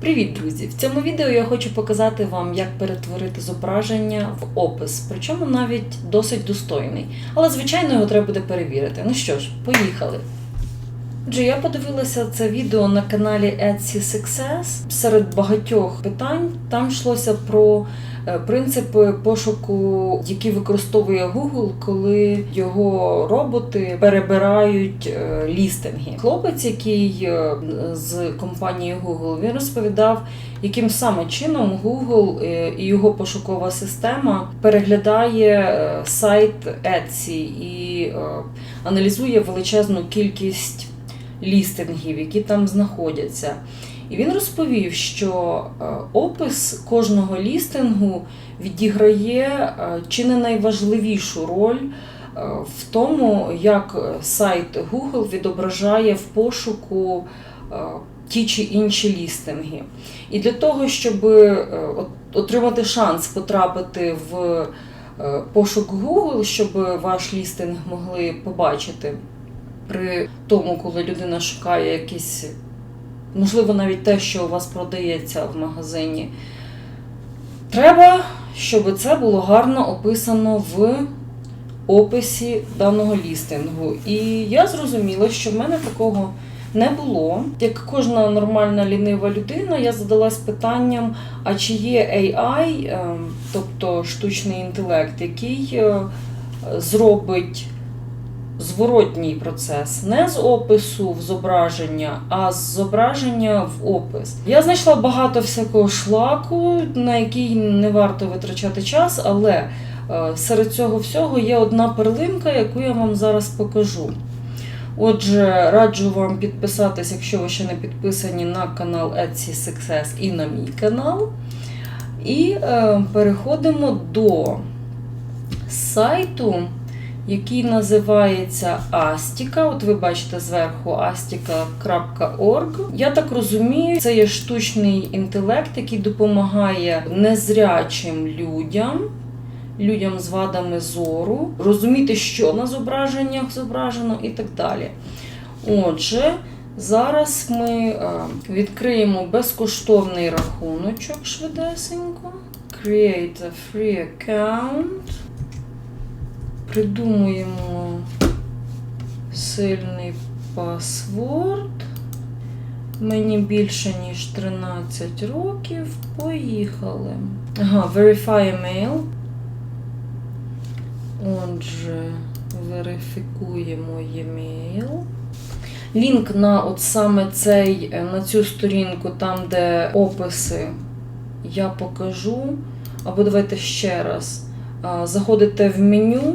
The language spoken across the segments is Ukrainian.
Привіт, друзі! В цьому відео я хочу показати вам, як перетворити зображення в опис, причому навіть досить достойний. Але, звичайно, його треба буде перевірити. Ну що ж, поїхали. Отже, я подивилася це відео на каналі Etsy Success. Серед багатьох питань там йшлося про е, принципи пошуку, які використовує Google, коли його роботи перебирають е, лістинги. Хлопець, який е, з компанії Google, він розповідав, яким саме чином Google і його пошукова система переглядає сайт Etsy і аналізує величезну кількість лістингів, які там знаходяться. І він розповів, що е, опис кожного лістингу відіграє е, чи не найважливішу роль е, в тому, як сайт Google відображає в пошуку ті чи інші лістинги. І для того, щоб отримати шанс потрапити в пошук Google, щоб ваш лістинг могли побачити при тому, коли людина шукає якісь, можливо, навіть те, що у вас продається в магазині. Треба, щоб це було гарно описано в описі даного лістингу. І я зрозуміла, що в мене такого не було. Як кожна нормальна лінива людина, я задалась питанням: а чи є AI, е, тобто штучний інтелект, який е, зробить зворотній процес не з опису в зображення, а з зображення в опис. Я знайшла багато всякого шлаку, на який не варто витрачати час, але е, серед цього всього є одна перлинка, яку я вам зараз покажу. Отже, раджу вам підписатись, якщо ви ще не підписані на канал Etsy Success і на мій канал. І е, переходимо до сайту, який називається Астіка. От ви бачите зверху astica.org. Я так розумію, це є штучний інтелект, який допомагає незрячим людям. Людям з вадами зору, розуміти, що на зображеннях зображено, і так далі. Отже, зараз ми е, відкриємо безкоштовний рахуночок швидесенько. Create a free account. Придумуємо сильний пасворд. Мені більше, ніж 13 років. Поїхали. Ага, Verify email. Отже, верифікуємо e-mail. Лінк на от саме цей, е, на цю сторінку, там, де описи, я покажу. Або давайте ще раз. Заходите в меню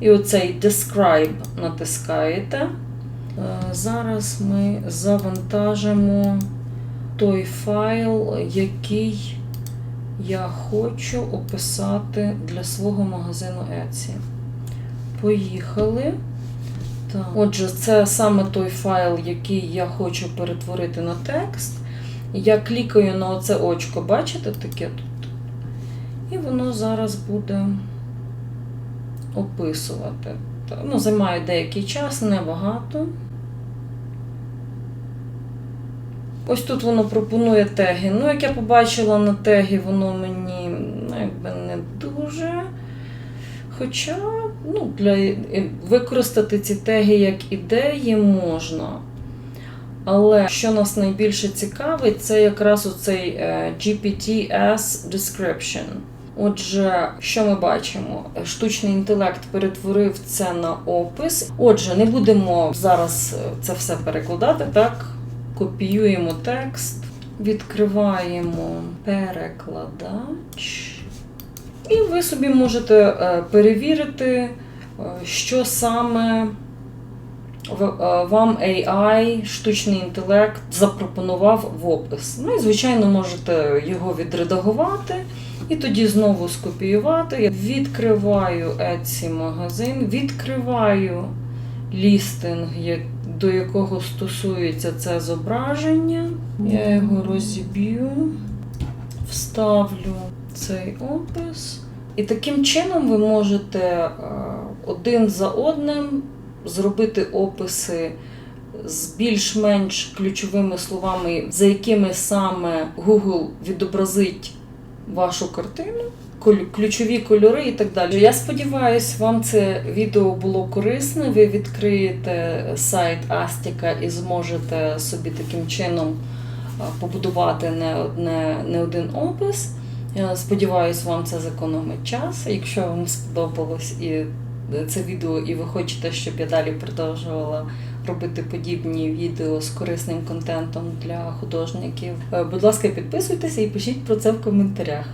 і оцей Describe натискаєте. Е, Зараз ми завантажимо той файл, який я хочу описати для свого магазину Etsy. Поїхали. Так. Отже, це саме той файл, який я хочу перетворити на текст. Я клікаю на оце очко, бачите таке тут? І воно зараз буде описувати. Ну, займає деякий час, небагато. Ось тут воно пропонує теги. Ну, як я побачила на теги, воно мені ну, якби не дуже. Хоча ну, для, використати ці теги як ідеї можна. Але що нас найбільше цікавить, це якраз оцей е, GPT-S Description. Отже, що ми бачимо? Штучний інтелект перетворив це на опис. Отже, не будемо зараз е, це все перекладати, так? Копіюємо текст, відкриваємо перекладач. І ви собі можете е, перевірити, е, що саме вам AI, штучний інтелект запропонував в опис. Ну і, звичайно, можете його відредагувати і тоді знову скопіювати. Відкриваю Etsy магазин, відкриваю лістинг, до якого стосується це зображення. Я його розіб'ю, вставлю цей опис. І таким чином ви можете е, один за одним зробити описи з більш-менш ключовими словами, за якими саме Google відобразить вашу картину. Ключові кольори і так далі. Я сподіваюся, вам це відео було корисне. Ви відкриєте сайт Астіка і зможете собі таким чином побудувати не, одне, не один опис. Я сподіваюсь, вам це зекономить час. Якщо вам сподобалось і це відео, і ви хочете, щоб я далі продовжувала робити подібні відео з корисним контентом для художників, е, будь ласка, підписуйтеся і пишіть про це в коментарях.